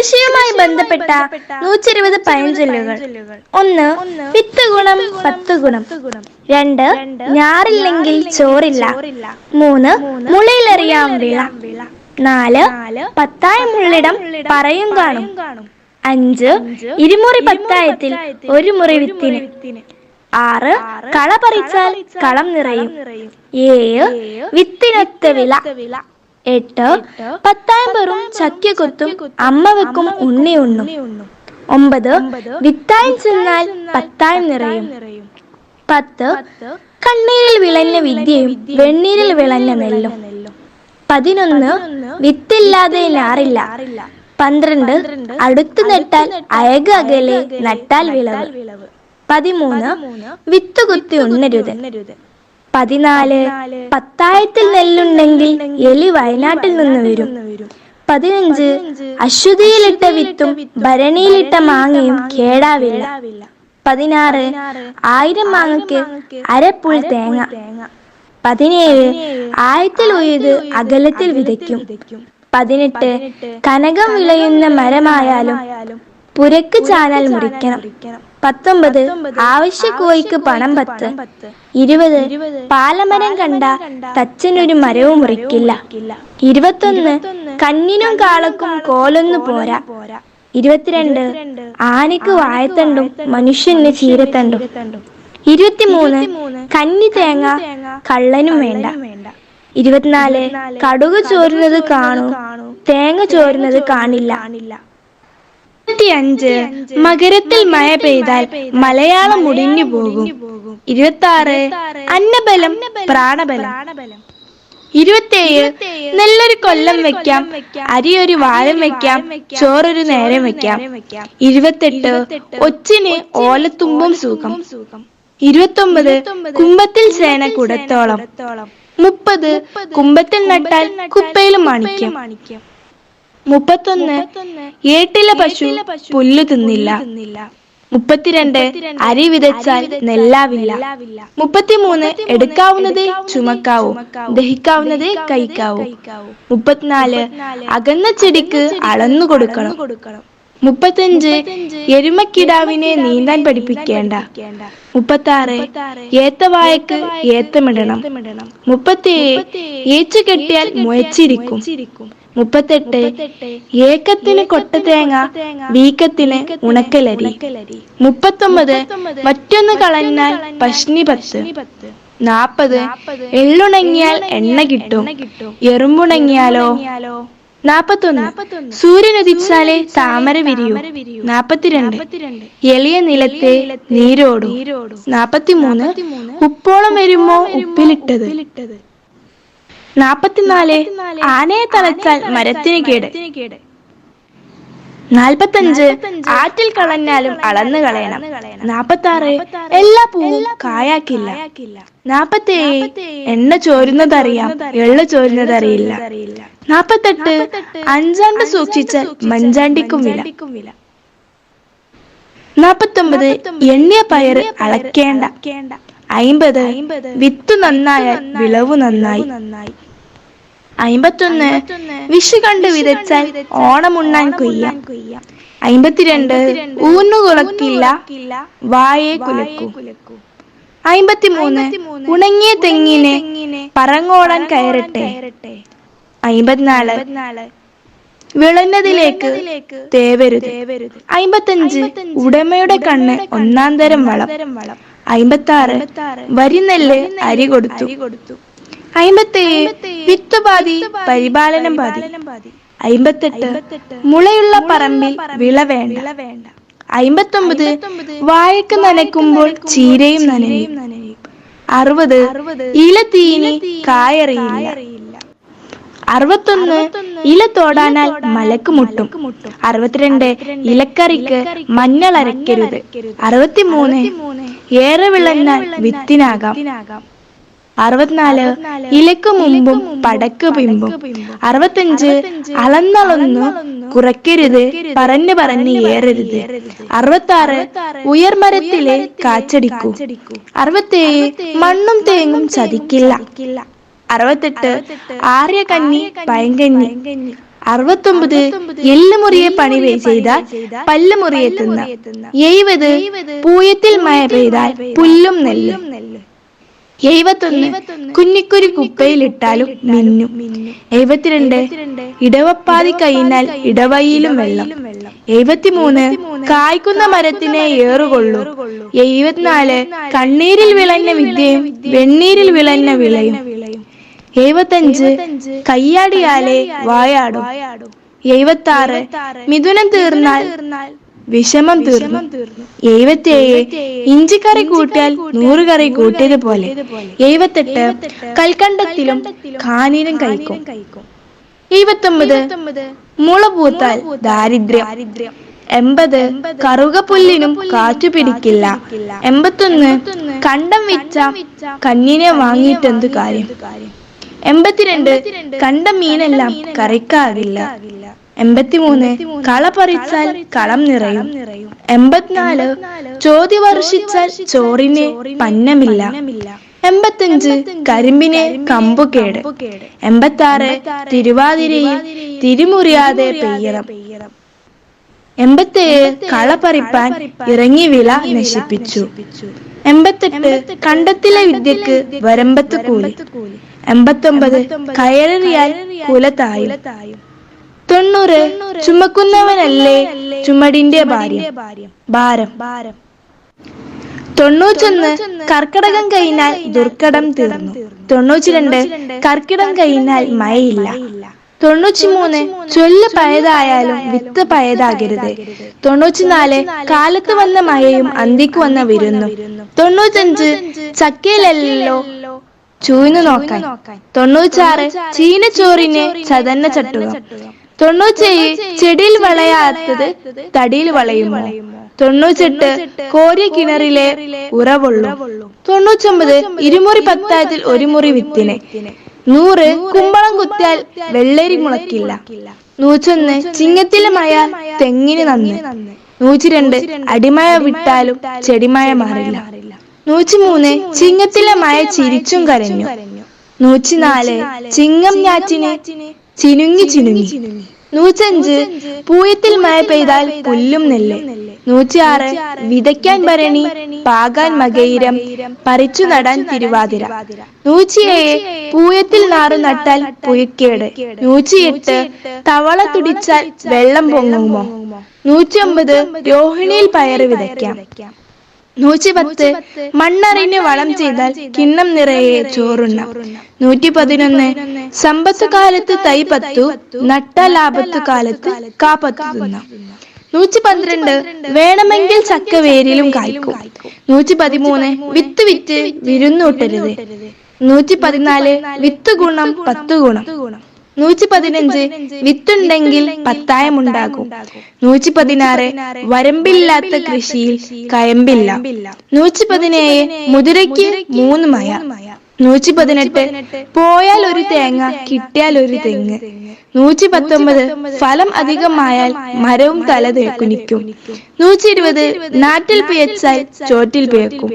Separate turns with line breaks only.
കൃഷിയുമായി ബന്ധപ്പെട്ട നൂറ്റിരുപത് പഴഞ്ചൊല്ലുകൾ. ഒന്ന് വിത്ത് ഗുണം പത്ത് ഗുണം രണ്ട് ഞാറില്ലെങ്കിൽ ചോറില്ല. മൂന്ന് മുളയിലെറിയാം വിള. നാല് പത്തായ മുള്ളിടം പറയും കാണും. അഞ്ച് ഇരുമുറി പത്തായത്തിൽ ഒരു മുറി വിത്തിന്. ആറ് കള പറിച്ചാൽ കളം നിറയും. ഏഴ് വിത്തിനൊത്ത വില എട്ട് പത്തായം പെറും ചക്ക കൊത്തും അമ്മ വെക്കും ഉണ്ണി ഉണ്ണും ഒമ്പത് വിത്തായം ചെന്നാൽ പത്തായം നിറയും. പത്ത് കണ്ണീരിൽ വിളഞ്ഞ വിദ്യയും വെണ്ണീരിൽ വിളഞ്ഞ നെല്ലും. പതിനൊന്ന് വിത്തില്ലാതെ ആറില്ല പന്ത്രണ്ട് അടുത്ത് നട്ടാൽ അയക അകലെ നട്ടാൽ വിളവ്. പതിമൂന്ന് വിത്ത് കുത്തി ഉണ്ണരുത് പതിനാല് പത്തായത്തിൽ നെല്ലുണ്ടെങ്കിൽ എലി വയനാട്ടിൽ നിന്ന് വരും. പതിനഞ്ച് അശ്വതിയിലിട്ട വിത്തും ഭരണിയിലിട്ട മാങ്ങയും കേടാവില്ല. പതിനാറ് ആയിരം മാങ്ങയ്ക്ക് അരപ്പുൾ തേങ്ങ. പതിനേഴ് ആയത്തിൽ ഉയത് അകലത്തിൽ വിതയ്ക്കും. പതിനെട്ട് കനകം വിളയുന്ന മരമായാലും പുരക്ക് ചാനൽ മുറിക്കണം. പത്തൊമ്പത് ആവശ്യക്കോയിക്ക് പണം പത്ത് ഇരുപത് പാലമരം കണ്ട തച്ചനൊരു മരവും മുറിക്കില്ല. ഇരുപത്തൊന്ന് കന്നിനും കാളക്കും കോലൊന്നു പോരാ. ഇരുപത്തിരണ്ട് ആനയ്ക്ക് വായത്തണ്ടും മനുഷ്യന് ചീരത്തണ്ടും ഇരുപത്തിമൂന്ന് കന്നി തേങ്ങ കള്ളനും വേണ്ട. ഇരുപത്തിനാല് കടുക് ചോരുന്നത് കാണൂ. തേങ്ങ ചോരുന്നത് കാണില്ല. ഇരുപത്തിയഞ്ച്. മകരത്തിൽ മഴ പെയ്താൽ മലയാളം മുടിഞ്ഞു പോകും. ഇരുപത്തി ആറ് അന്നബലം പ്രാണബലം. ഇരുപത്തേഴ് നല്ലൊരു കൊല്ലം വെക്കാം. അരി ഒരു വാരം വെക്കാം. ചോറൊരു നേരം വെക്കാം. ഇരുപത്തെട്ട് ഒച്ചിന് ഓലത്തുമ്പും സുഖം. ഇരുപത്തൊമ്പത് കുമ്പത്തിൽ ചേന കുടത്തോളം. മുപ്പത് കുമ്പത്തിൽ നട്ടാൽ കുപ്പയിലും മാണിക്യം മുപ്പത്തൊന്ന് ഏട്ടിലെ പശു പുല്ല് തിന്നില്ല. മുപ്പത്തിരണ്ട് അരി വിതച്ചാൽ നെല്ലാവില്ല. മുപ്പത്തിമൂന്ന് എടുക്കാവുന്നത് ചുമക്കാവൂ. ദഹിക്കാവുന്നത് കഴിക്കാവൂ. മുപ്പത്തിനാല് അകന്ന ചെടിക്ക് അളന്നു കൊടുക്കണം. മുപ്പത്തഞ്ച് എരുമക്കിടാവിനെ നീന്താൻ പഠിപ്പിക്കേണ്ട. മുപ്പത്തി ആറ് ഏത്തവായക്ക് ഏത്തമിടണം. മുപ്പത്തിയേഴ് ഏച്ചു കെട്ടിയാൽ മുയച്ചിരിക്കും മുപ്പത്തെട്ട് ഏക്കത്തിന് കൊട്ടതേങ്ങ വീക്കത്തിന് ഉണക്കലരി. മുപ്പത്തൊമ്പത് മറ്റൊന്ന് കളഞ്ഞാൽ പശ്നി പത്ത്. നാപ്പത് എള്ളുണങ്ങിയാൽ എണ്ണ കിട്ടും. എറുമ്പുണങ്ങിയാലോ? നാപ്പത്തൊന്ന്. സൂര്യൻ ഉദിച്ചാലേ താമര വിരിയൂ. നാപ്പത്തിരണ്ട്. എളിയ നിലത്തെ നീരോടും നാപ്പത്തിമൂന്ന് ഉപ്പോളം വരുമോ ഉപ്പിലിട്ടത്. നാപ്പത്തിനാല് ആനയെ തളച്ചാൽ മരത്തിന് കേട്. നാൽപ്പത്തഞ്ച്. ആറ്റിൽ കളഞ്ഞാലും അളന്നു കളയണം. നാപ്പത്തി ആറ് എല്ലാ പൂവും കായാക്കില്ല. നാപ്പത്തേഴ് എണ്ണ ചോരുന്നതറിയാം. എള്ള ചോരുന്നതറിയില്ല. നാപ്പത്തെട്ട് അഞ്ചാണ്ട് സൂക്ഷിച്ചാൽ മഞ്ചാണ്ടിക്കും വില. നാപ്പത്തൊമ്പത് എണ്ണിയ പയറ് അളക്കേണ്ട. അയിമ്പത്. വിത്ത് നന്നായാൽ വിളവ് നന്നായി. അയിമ്പത്തൊന്ന് വിഷു കണ്ട് വിതച്ചാൽ ഓണമുണ്ണാൻ കൊയ്യാം. അയിമ്പത്തിരണ്ട് ഊന്നു കുളക്കില്ല വായെ കുലക്കൂ. അയിമ്പത്തിമൂന്ന് ഉണങ്ങിയ തെങ്ങിനെ പറങ്ങോടാൻ കയറട്ടെ. അയിമ്പത്തിനാല് വിളഞ്ഞതിലേക്ക് തേവരുത്. അയിമ്പത്തഞ്ച് ഉടമയുടെ കണ്ണ് ഒന്നാം തരം വളം. അയിമ്പത്താറ് വരി വരിനെല്ല് അരി കൊടുത്തു. അയിമ്പത്തേഴ് വിത്തുപാതി പരിപാലനം പാതി. അയിമ്പത്തെട്ട് മുളയുള്ള പറമ്പിൽ വിള വേണ്ട. അയിമ്പത്തൊമ്പത് വാഴക്ക് നനയ്ക്കുമ്പോൾ ചീരയും നനയും. അറുപത് ഇല തീനി കായറിയില്ല. അറുപത്തൊന്ന് ഇല തോടാനാൽ മലക്ക് മുട്ടും. അറുപത്തിരണ്ട് ഇലക്കറിക്ക് മഞ്ഞൾ അരയ്ക്കരുത്. അറുപത്തിമൂന്ന് ഏറെ വിളഞ്ഞാൽ വിത്തിനാകാം. അറുപത്തിനാല് ഇലക്ക് മുമ്പും പടക്ക് പിമ്പും. അറുപത്തഞ്ച് അളന്നളന്നു കുറയ്ക്കരുത് പറഞ്ഞു പറഞ്ഞ് ഏറരുത്. അറുപത്തി ആറ് ഉയർമരത്തിലെ കാച്ചടിക്കൂ. അറുപത്തേഴ് മണ്ണും തേങ്ങും ചതിക്കില്ല. അറുപത്തെട്ട് ആര്യകന്നി പയങ്കന്നി. അറുപത്തൊമ്പത് എല്ലുമുറിയെ പണി ചെയ്താൽ പല്ലുമുറിയെത്തുന്ന എഴുപത് പൂയത്തിൽ മഴ പെയ്താൽ പുല്ലും നെല്ലും. എഴുപത്തൊന്ന് കുഞ്ഞിക്കുരു കുപ്പയിലിട്ടാലും മിന്നും. എഴുപത്തിരണ്ട് ഇടവപ്പാതി കഴിഞ്ഞാൽ ഇടവയിലും വെള്ളം. എഴുപത്തിമൂന്ന് കായ്ക്കുന്ന മരത്തിനെ ഏറുകൊള്ളു. എഴുപത്തിനാല് കണ്ണീരിൽ വിളഞ്ഞ വിദ്യയും വെണ്ണീരിൽ വിളഞ്ഞ വിളയും. എഴുപത്തഞ്ച് കയ്യാടിയാലെ വായാടും. എഴുപത്തി ആറ് മിഥുനം തീർന്നാൽ വിഷമം തീർന്നു. എഴുപത്തിയേഴ് ഇഞ്ചിക്കറി കൂട്ടിയാൽ നൂറ് കറി കൂട്ടിയത് പോലെ. എഴുപത്തെട്ട് കൽക്കണ്ടത്തിലും കാനീരം കഴിക്കും. എഴുപത്തൊമ്പത് മുള പൂത്താൽ ദാരിദ്ര്യം. എൺപത് കറുകപ്പുല്ലിനും കാറ്റു പിടിക്കില്ല എൺപത്തൊന്ന് കണ്ടം വിച്ച കഞ്ഞിനെ വാങ്ങിയിട്ടെന്തു കാര്യം? എൺപത്തിരണ്ട് കണ്ട മീനെല്ലാം കറിക്കാകില്ല. എൺപത്തിമൂന്ന് കള പറിച്ചാൽ കളം നിറയും. എൺപത്തിനാല് ചോദ്യ വർഷിച്ചാൽ ചോറിന് പന്നമില്ല. എൺപത്തഞ്ച് കരിമ്പിന് കമ്പുകേട്. എൺപത്തി ആറ് തിരുവാതിരയിൽ തിരിമുറിയാതെ പെയ്യണം. എൺപത്തേഴ് കള പറിപ്പാൻ ഇറങ്ങി വില നശിപ്പിച്ചു. എൺപത്തെട്ട് കണ്ടത്തിലെ വിദ്യക്ക് വരമ്പത്ത് കൂലി. എൺപത്തൊമ്പത് കയറിയാൽ കുലതായും തൊണ്ണൂറ് ചുമക്കുന്നവനല്ലേ ചുമടിന്റെ ഭാര്യ ഭാരം? ഭാരം. തൊണ്ണൂറ്റൊന്ന് കർക്കിടകം കഴിഞ്ഞാൽ ദുർഘടം തീർന്നു. തൊണ്ണൂറ്റിരണ്ട് കർക്കിടം കഴിഞ്ഞാൽ മഴയില്ല. തൊണ്ണൂറ്റിമൂന്ന് ചൊല്ല് പഴയതായാലും വിത്ത് പഴയതാകരുത് തൊണ്ണൂറ്റിനാല് കാലത്ത് വന്ന മഴയും അന്തിക്ക് വന്ന വിരുന്നും. തൊണ്ണൂറ്റഞ്ച് ചക്കയിലല്ലോ ചൂന്നു നോക്കാൻ. തൊണ്ണൂറ്റാറ് ചീനച്ചോറിന് ചതന്ന ചട്ടുകം. തൊണ്ണൂറ്റേഴ് ചെടിയിൽ വളയാത്തത് തടിയിൽ വളയുമോ? തൊണ്ണൂറ്റെട്ട് കോരി കിണറിലെ ഉറവുള്ളു. തൊണ്ണൂറ്റൊമ്പത് ഇരുമുറി പത്തായത്തിൽ ഒരു മുറി വിത്തിനെ. നൂറ് കുമ്പളം കുത്തിയാൽ വെള്ളരി മുളക്കില്ല. നൂറ്റൊന്ന് ചിങ്ങത്തിലെ മഴ തെങ്ങിന് നന്ന്. നൂറ്റിരണ്ട് അടിമയ വിട്ടാലും ചെടിമഴ മാറില്ല. നൂറ്റിമൂന്ന് ചിങ്ങത്തിലെ മഴ ചിരിച്ചും കരഞ്ഞു. നൂറ്റിനാല് ചിങ്ങം ഞാറ്റിന്. ചിനുങ്ങി ചിനുങ്ങി നൂറ്റഞ്ച് പൂയത്തിൽ മഴ പെയ്താൽ പുല്ലും നെല്ല്. നൂറ്റിയാറ് വിതയ്ക്കാൻ ഭരണി പാകാൻ മകയിരം പറിച്ചു നടാൻ തിരുവാതിര. നൂറ്റിയേഴ് പൂയത്തിൽ നാറു നട്ടാൽ പുയക്കേട് നൂറ്റിയെട്ട് തവള തുടിച്ചാൽ വെള്ളം പൊങ്ങുമോ? നൂറ്റിയൊമ്പത് രോഹിണിയിൽ പയറ് വിതയ്ക്കാം. നൂറ്റിപത്ത് മണ്ണറിഞ്ഞ് വളം ചെയ്താൽ കിണ്ണം നിറയെ ചോറുണ്ണ. നൂറ്റി പതിനൊന്ന് സമ്പത്ത് കാലത്ത് തൈ പത്തു നട്ട ലാഭത്ത് കാലത്ത് കാപ്പത്തു തിന്നാം. നൂറ്റി പന്ത്രണ്ട് വേണമെങ്കിൽ ചക്ക വേരിലും കായ്ക്കും. നൂറ്റി പതിമൂന്ന് വിത്ത് വിറ്റ് വിരുന്നൂട്ടരുത് നൂറ്റി പതിനാല് വിത്ത് ഗുണം. പത്ത് ഗുണം. നൂറ്റി പതിനഞ്ച് വിത്തുണ്ടെങ്കിൽ പത്തായം ഉണ്ടാകും നൂറ്റി പതിനാറ് വരമ്പില്ലാത്ത കൃഷിയിൽ കയമ്പില്ല. നൂറ്റി പതിനേഴ് മുതിരയ്ക്ക് മൂന്ന് മയ. നൂറ്റി പതിനെട്ട് പോയാൽ ഒരു തേങ്ങ കിട്ടിയാൽ ഒരു തെങ്ങ്. നൂറ്റി പത്തൊമ്പത് ഫലം അധികമായാൽ മരവും തല കുനിക്കും നൂറ്റി ഇരുപത് നാട്ടിൽ പിയച്ചാൽ ചോറ്റിൽ പിയക്കും